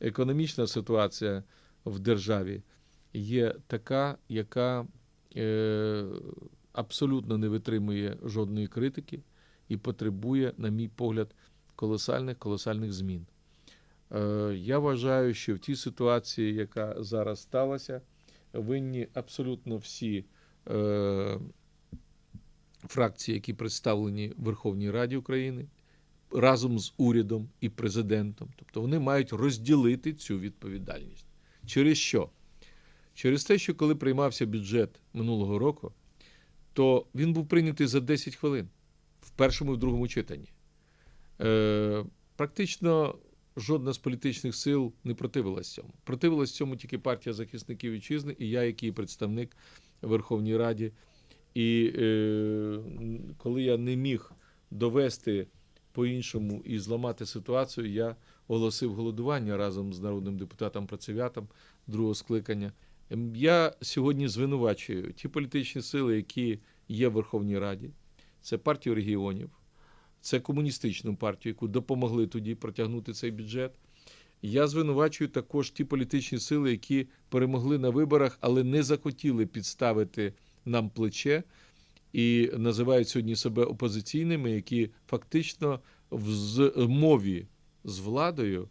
економічна ситуація в державі є така, яка е, абсолютно не витримує жодної критики і потребує, на мій погляд, колосальних колосальних змін. Е, я вважаю, що в тій ситуації, яка зараз сталася, винні абсолютно всі е, фракції, які представлені в Верховній Раді України, разом з урядом і президентом. Тобто вони мають розділити цю відповідальність. Через що? Через те, що коли приймався бюджет минулого року, то він був прийнятий за 10 хвилин в першому і в другому читанні. Е, практично жодна з політичних сил не противилась цьому. Противилась цьому тільки партія захисників вітчизни і я, який представник Верховній Раді. І е, коли я не міг довести по-іншому і зламати ситуацію, я оголосив голодування разом з народним депутатом Працевятом другого скликання. Ем, Я сьогодні звинувачую ті політичні сили, які є в Верховній Раді, це партію регіонів, це комуністичну партію, яку допомогли тоді протягнути цей бюджет. Я звинувачую також ті політичні сили, які перемогли на виборах, але не захотіли підставити нам плече і називають сьогодні себе опозиційними, які фактично в змові з владою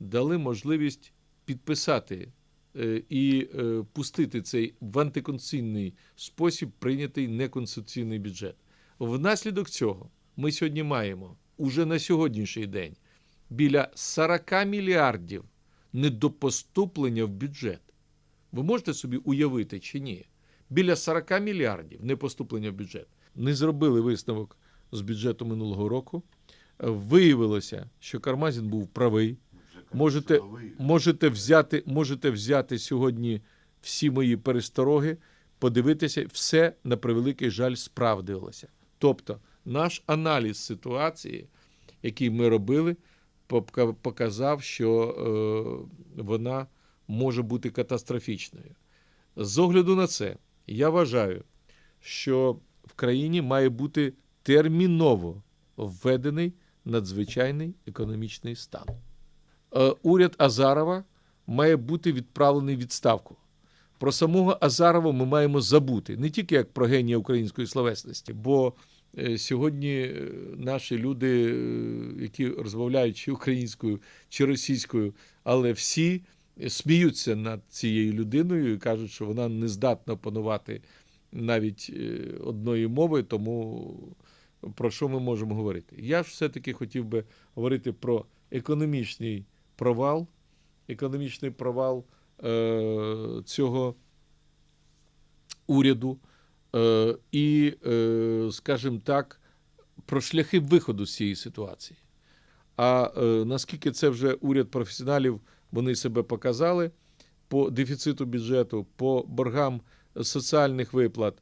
дали можливість підписати е, і е, пустити цей в антиконституційний спосіб прийнятий неконституційний бюджет. Внаслідок цього ми сьогодні маємо уже на сьогоднішній день біля 40 мільярдів недопоступлення в бюджет. Ви можете собі уявити чи ні? Біля 40 мільярдів непоступлення в бюджет. Не зробили висновок з бюджету минулого року. Виявилося, що Кармазін був правий. Можете, можете, взяти, можете взяти сьогодні всі мої перестороги, подивитися, все на превеликий жаль справдилося. Тобто, наш аналіз ситуації, який ми робили, пока- показав, що е, вона може бути катастрофічною. З огляду на це, я вважаю, що в країні має бути терміново введений надзвичайний економічний стан. Е, Уряд Азарова має бути відправлений в відставку. Про самого Азарова ми маємо забути не тільки як про генія української словесності, бо е, сьогодні е, наші люди, які розмовляють чи українською, чи російською, але всі сміються над цією людиною і кажуть, що вона не здатна опанувати навіть е, одної мови, тому про що ми можемо говорити? Я ж все-таки хотів би говорити про економічний провал, економічний провал е, цього уряду е, і, е, скажімо так, про шляхи виходу з цієї ситуації. А е, наскільки це вже уряд професіоналів, вони себе показали по дефіциту бюджету, по боргам соціальних виплат,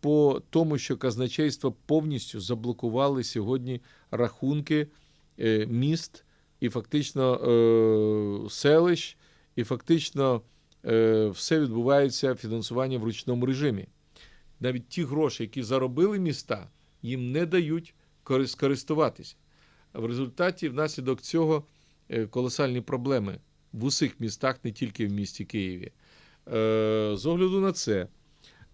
по тому, що казначейство повністю заблокували сьогодні рахунки е, міст і фактично е, селищ, і фактично е, все відбувається фінансування в ручному режимі. Навіть ті гроші, які заробили міста, їм не дають кори- скористуватися. В результаті, внаслідок цього, колосальні проблеми в усіх містах, не тільки в місті Києві. Е, З огляду на це,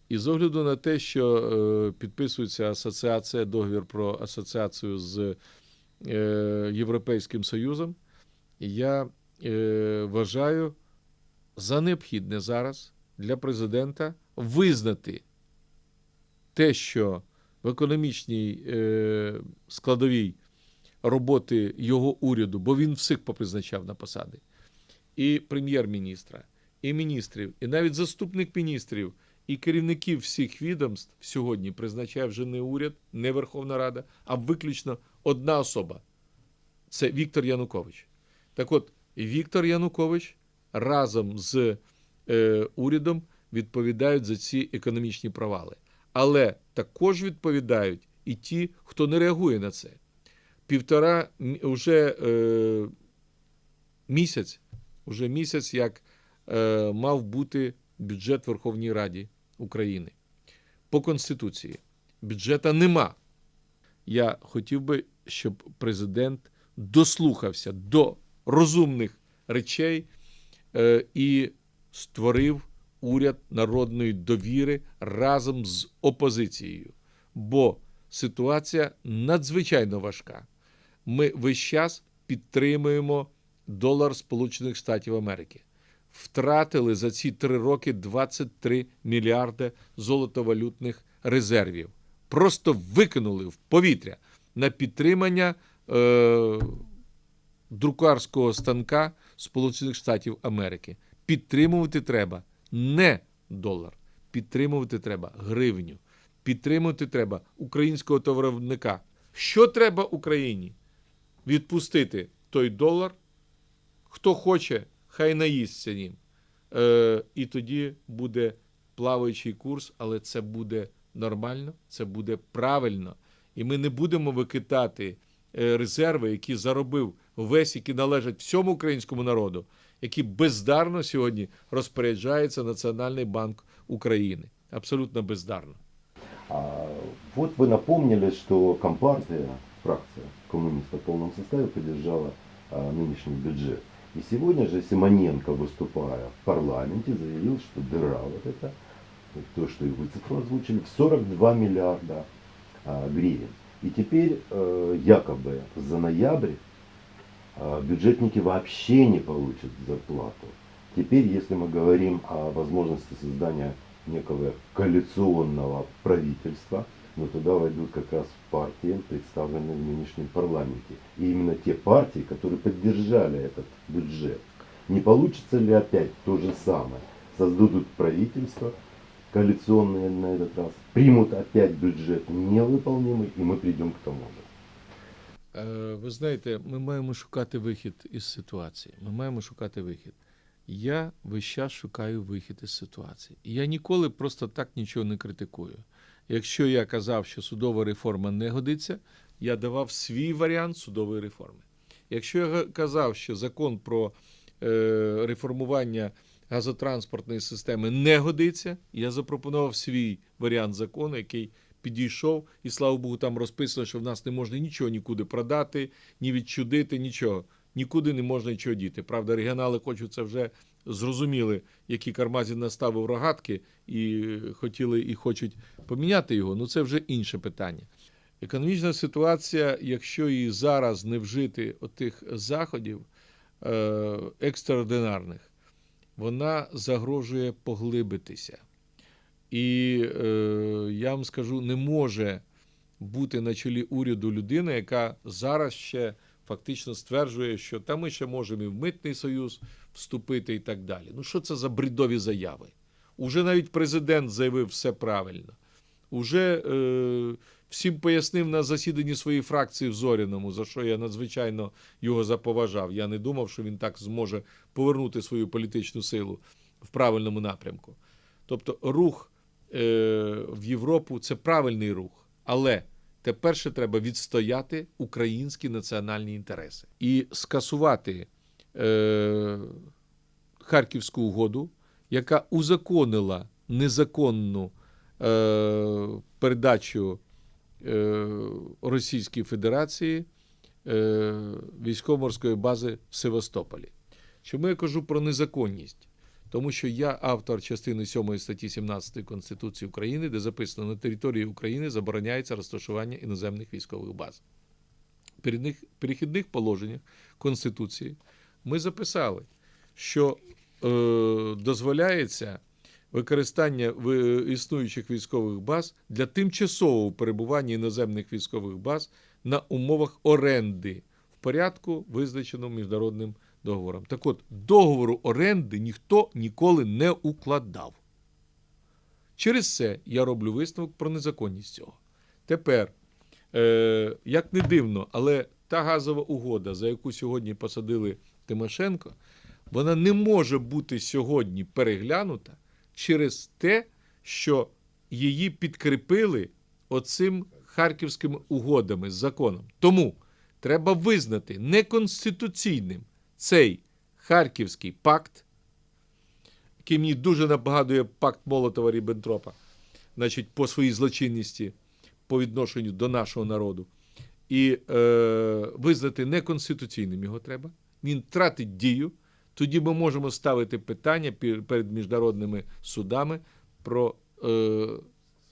і з огляду на те, що е, підписується асоціація, договір про асоціацію з е, Європейським Союзом, я е, вважаю за необхідне зараз для президента визнати те, що в економічній е, складовій роботи його уряду, бо він всіх попризначав на посади, і прем'єр-міністра, і міністрів, і навіть заступник міністрів, і керівників всіх відомств сьогодні призначає вже не уряд, не Верховна Рада, а виключно одна особа це Віктор Янукович. Так от, Віктор Янукович разом з е, урядом відповідають за ці економічні провали. Але також відповідають і ті, хто не реагує на це. Півтора уже е, місяць, уже місяць, як е, мав бути бюджет Верховній Раді України. По Конституції бюджета нема. Я хотів би, щоб президент дослухався до розумних речей е, і створив уряд народної довіри разом з опозицією. Бо ситуація надзвичайно важка. Ми весь час підтримуємо долар Сполучених Штатів Америки. Втратили за ці три роки 23 мільярди золотовалютних резервів. Просто викинули в повітря на підтримання е, друкарського станка Сполучених Штатів Америки. Підтримувати треба не долар, підтримувати треба гривню, підтримувати треба українського товаровника. Що треба Україні? Відпустити той долар, хто хоче, хай наїсться ним. Е, і тоді буде плаваючий курс, але це буде нормально, це буде правильно. І ми не будемо викидати е, резерви, які заробив весь, які належать всьому українському народу, які бездарно сьогодні розпоряджається Національний банк України. Абсолютно бездарно. А вот вы напомнили, что Компартия, фракция коммунистов в полном составе, поддержала а, нынешний бюджет. И сегодня же Симоненко, выступая в парламенте, заявил, что дыра вот эта, вот то, что и вы цифру озвучили, в 42 миллиарда а, гривен. И теперь э, якобы за ноябрь а, бюджетники вообще не получат зарплату. Теперь, если мы говорим о возможности создания некого коалиционного правительства, но туда войдут как раз партии, представленные в нынешнем парламенте. И именно те партии, которые поддержали этот бюджет. Не получится ли опять то же самое? Создадут правительство коалиционное на этот раз, примут опять бюджет невыполнимый, и мы придем к тому же. Е, Ви знаєте, ми маємо шукати вихід із ситуації. Ми маємо шукати вихід. Я весь час шукаю вихід із ситуації. І я ніколи просто так нічого не критикую. Якщо я казав, що судова реформа не годиться, я давав свій варіант судової реформи. Якщо я казав, що закон про е, реформування газотранспортної системи не годиться, я запропонував свій варіант закону, який підійшов, і слава Богу, там розписано, що в нас не можна нічого нікуди продати, ні відчудити, нічого. Нікуди не можна нічого діти. Правда, регіонали хочуть це вже зрозуміли, які Кармазін наставив рогатки і хотіли і хочуть поміняти його. Ну це вже інше питання. Економічна ситуація, якщо її зараз не вжити отих заходів е, екстраординарних, вона загрожує поглибитися. І е, я вам скажу, не може бути на чолі уряду людина, яка зараз ще фактично стверджує, що та ми ще можемо і в митний союз вступити і так далі. Ну що це за бредові заяви? Уже навіть президент заявив все правильно. Уже е, всім пояснив на засіданні своєї фракції в Зоряному, за що я надзвичайно його заповажав. Я не думав, що він так зможе повернути свою політичну силу в правильному напрямку. Тобто рух е, в Європу це правильний рух, але тепер ще треба відстояти українські національні інтереси і скасувати е, Харківську угоду, яка узаконила незаконну е, передачу е, Російській Федерації е, військово-морської бази в Севастополі. Чому я кажу про незаконність? Тому що я автор частини 7 статті 17 Конституції України, де записано на території України забороняється розташування іноземних військових баз. В перехідних- положеннях Конституції ми записали, що е, дозволяється використання в- існуючих військових баз для тимчасового перебування іноземних військових баз на умовах оренди в порядку, визначеному міжнародним договором. Так от, договору оренди ніхто ніколи не укладав. Через це я роблю висновок про незаконність цього. Тепер, е, як не дивно, але та газова угода, за яку сьогодні посадили Тимошенко, вона не може бути сьогодні переглянута через те, що її підкріпили оцим харківськими угодами з законом. Тому треба визнати неконституційним цей Харківський пакт, який мені дуже нагадує пакт Молотова Ріббентропа, значить, по своїй злочинності по відношенню до нашого народу. І е, визнати неконституційним його треба. Він тратить дію, тоді ми можемо ставити питання перед міжнародними судами про е,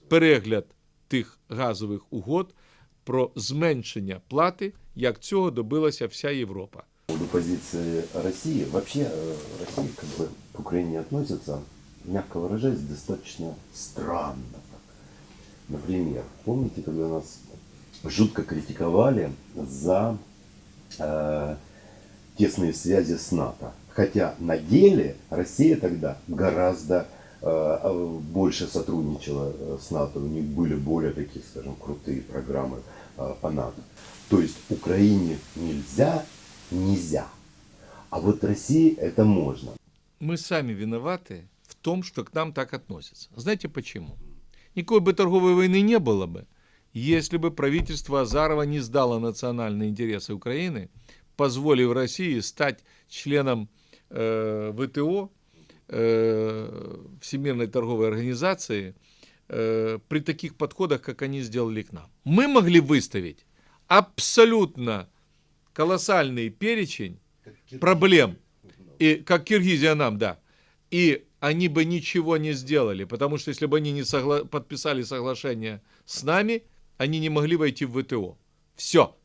перегляд тих газових угод, про зменшення плати, як цього добилася вся Європа. По поводу позиции России, вообще э, Россия как бы к Украине относится, мягко выражаясь, достаточно странно. Например, помните, когда нас жутко критиковали за э, тесные связи с НАТО? Хотя на деле Россия тогда гораздо э, э, больше сотрудничала э, с НАТО, у них были более такие, скажем, крутые программы э, по НАТО. То есть Украине нельзя, нельзя. А вот России это можно. мы сами виноваты в том, что к нам так относятся. Знаете почему? Никакой бы торговой войны не было бы, если бы правительство Азарова не сдало национальные интересы Украины, позволив России стать членом э, ВТО, э, Всемирной торговой организации, э, при таких подходах, как они сделали к нам. Мы могли выставить абсолютно колоссальный перечень проблем, и как Киргизия нам, да. И они бы ничего не сделали, потому что если бы они не согла- подписали соглашение с нами, они не могли войти в ВТО. Все.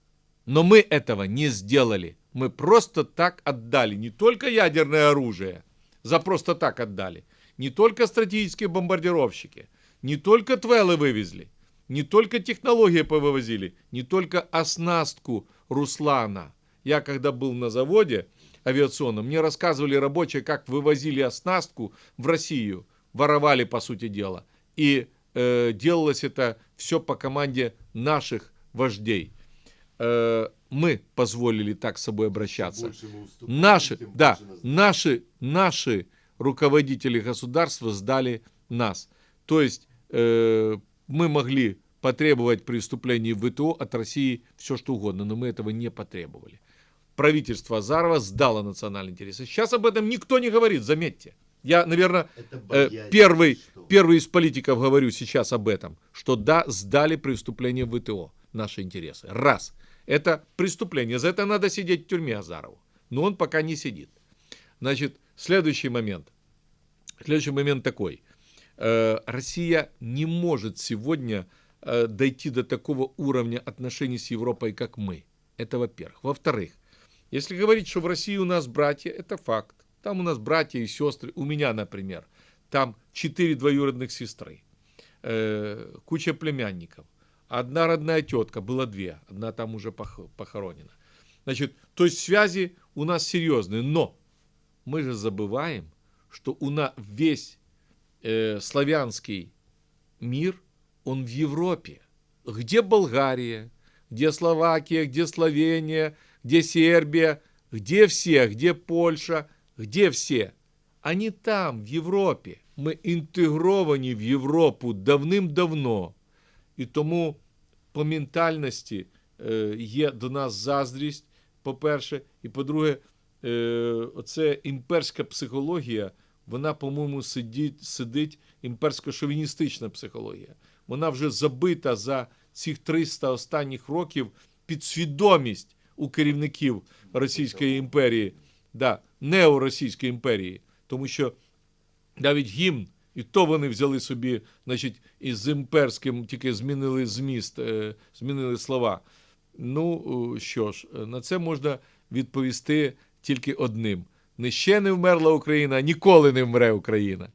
Но мы этого не сделали. Мы просто так отдали не только ядерное оружие, за просто так отдали, не только стратегические бомбардировщики, не только твелы вывезли, не только технологии повывозили, не только оснастку Руслана. Я когда был на заводе авиационном, мне рассказывали рабочие, как вывозили оснастку в Россию, воровали, по сути дела. И э, делалось это все по команде наших вождей. Э, мы позволили так с собой обращаться. Наши, да, наши, наши руководители государства сдали нас. То есть э, мы могли потребовать при вступлении в ВТО от России все что угодно, но мы этого не потребовали. Правительство Азарова сдало национальные интересы. Сейчас об этом никто не говорит, заметьте. Я, наверное, э, первый, первый из политиков говорю сейчас об этом, что да, сдали при вступлении в ВТО наши интересы. Раз. Это преступление. За это надо сидеть в тюрьме Азарову. Но он пока не сидит. Значит, следующий момент. Следующий момент такой. Э, Россия не может сегодня э, дойти до такого уровня отношений с Европой, как мы. Это во-первых. Во-вторых, если говорить, что в России у нас братья, это факт. Там у нас братья и сестры. У меня, например, там четыре двоюродных сестры, э, куча племянников. Одна родная тетка, было две, одна там уже пох- похоронена. Значит, то есть связи у нас серьезные, но мы же забываем, что у нас весь э, славянский мир, он в Европе. Где Болгария, где Словакия, где Словения, где Сербия, где все, где Польша, где все? Они там, в Європі. Ми інтегровані в Європу давним-давно. І тому по ментальності е, є до нас заздрість, по-перше, і по-друге, е, оце імперська психологія, вона, по-моєму, сидить, сидить імперсько-шовіністична психологія. Вона вже забита за цих 300 останніх років підсвідомість у керівників Російської імперії, да, неоросійської імперії, тому що навіть гімн, і то вони взяли собі, значить, із імперським, тільки змінили зміст, е, змінили слова. Ну, е, що ж, на це можна відповісти тільки одним: не ще не вмерла Україна, ніколи не вмре Україна.